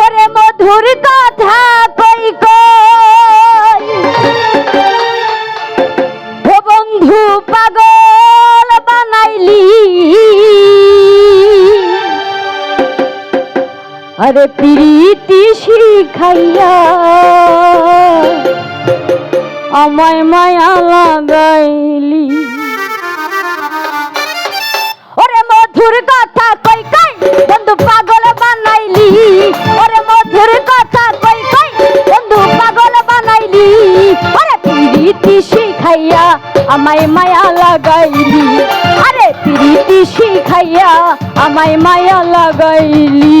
ওরে মধুর কথা কই কই? বন্ধু পাগল বানাইলি। আরে প্রীতি শিখাইয়া আমায় মায়া লাগাইলি। ওরে মধুর কথা কই কই? বন্ধু পাগল বানাইলি? ওরে মধুর কথা কই কই? বন্ধু পাগল বানাইলি? ওরে প্রীতি শিখাইয়া আমায় মায়া লাগাইলি। আরে প্রীতি শিখাইয়া আমায় মায়া লাগাইলি।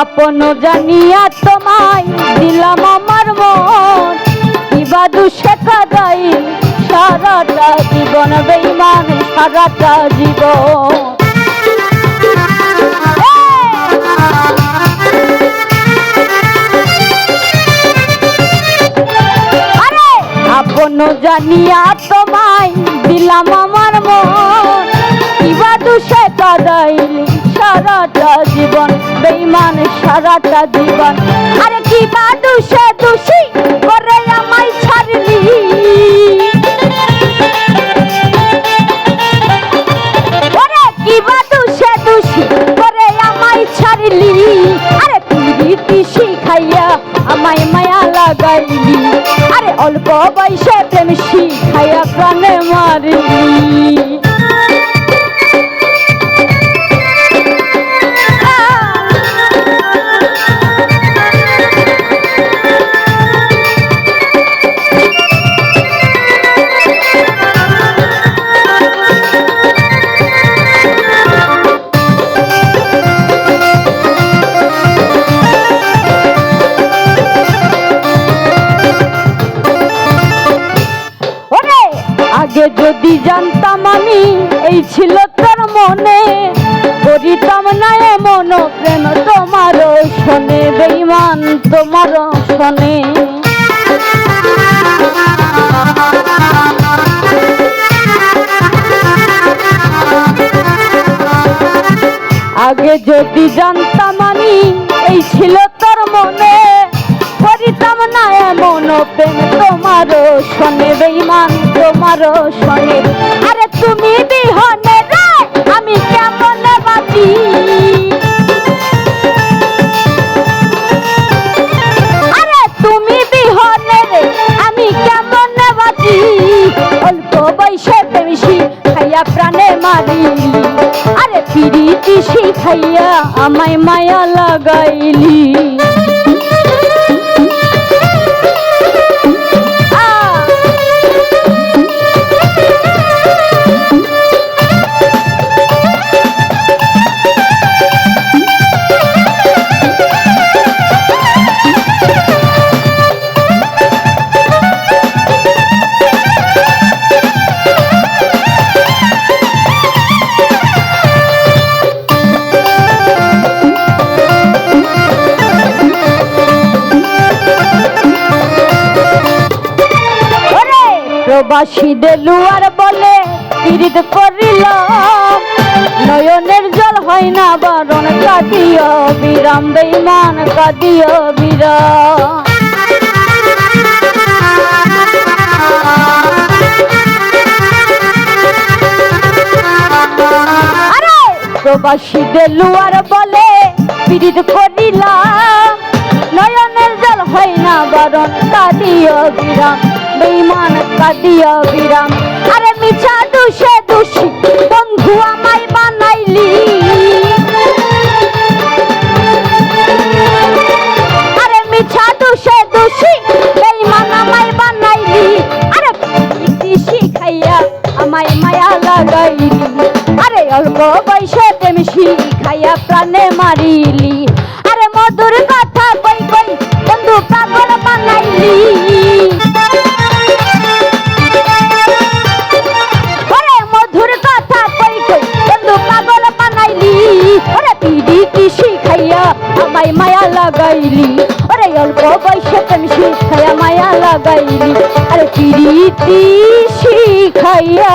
আপন জানিয়া তোমায় দিলাম আমার মন। কিবা দুষে কাদাই সারাটা জীবন বেইমান সারাটা জীবন। আপন জানিয়া তোমায় দিলাম আমার মন। কিবা দুষে কাদাইলি সারাটা জীবন বেইমান সারাটা জীবন। আরে কিবা দুষে দোষী করে আমায় ছাড়লি। ওরে কিবা দুষে দোষী করে আমায় ছাড়লি। আরে প্রীতি শিখাইয়া আমায় মায়া লাগাইলি। আরে অল্প বয়সে প্রেম শিখাইয়া প্রাণে মারলি। আগে যদি জানতাম আমি, এই ছিল তোর মনে। করিতাম না এমন প্রেম তোমারও শোনে বেইমান তোমারও শোনে। আগে যদি জানতাম আমি, এই ছিল তোর মনে। করিতাম না এমন প্রেম তোমারও শোনে বেইমান তোমারও শোনে। আরে তুমি বিহনে আমি কেমন বাঁচি? আরে তুমি বিহনে আমি কেমন বাঁচি? অল্প বয়সে প্রেমিসি খাইয়া প্রাণে মারিলি আরে পিরিতি শিখাইয়া আমায় মায়া লাগাইলি। প্রবাসীদের লুয়ার বলে পীড়িত করিল। নয়নের জল হয় না বারণ কাঁদিও বিরাম বেইমান কাঁদিও বিরাম আরে! প্রবাসীদের লুয়ার বলে পীড়িত করিলাম নয়নের জল হয় না বারণ কাঁদিও বিরাম বেইমান কাঁদিও বিরাম। আরে মিছা দুষে দোষী, বন্ধু আমায় বানাইলি। আরে মিছা দুষে দোষী, বেইমান আমায় বানাইলি। আরে প্রীতি শিখাইয়া আমায় মায়া লাগাইলি। আরে অল্প বয়সে প্রেম শিখাইয়া প্রাণে মারিলি। লাগাইলি। আরে অল্প বয়সে প্রেম শিখাইয়া মায়া লাগাইলি। আরে প্রীতি শিখাইয়া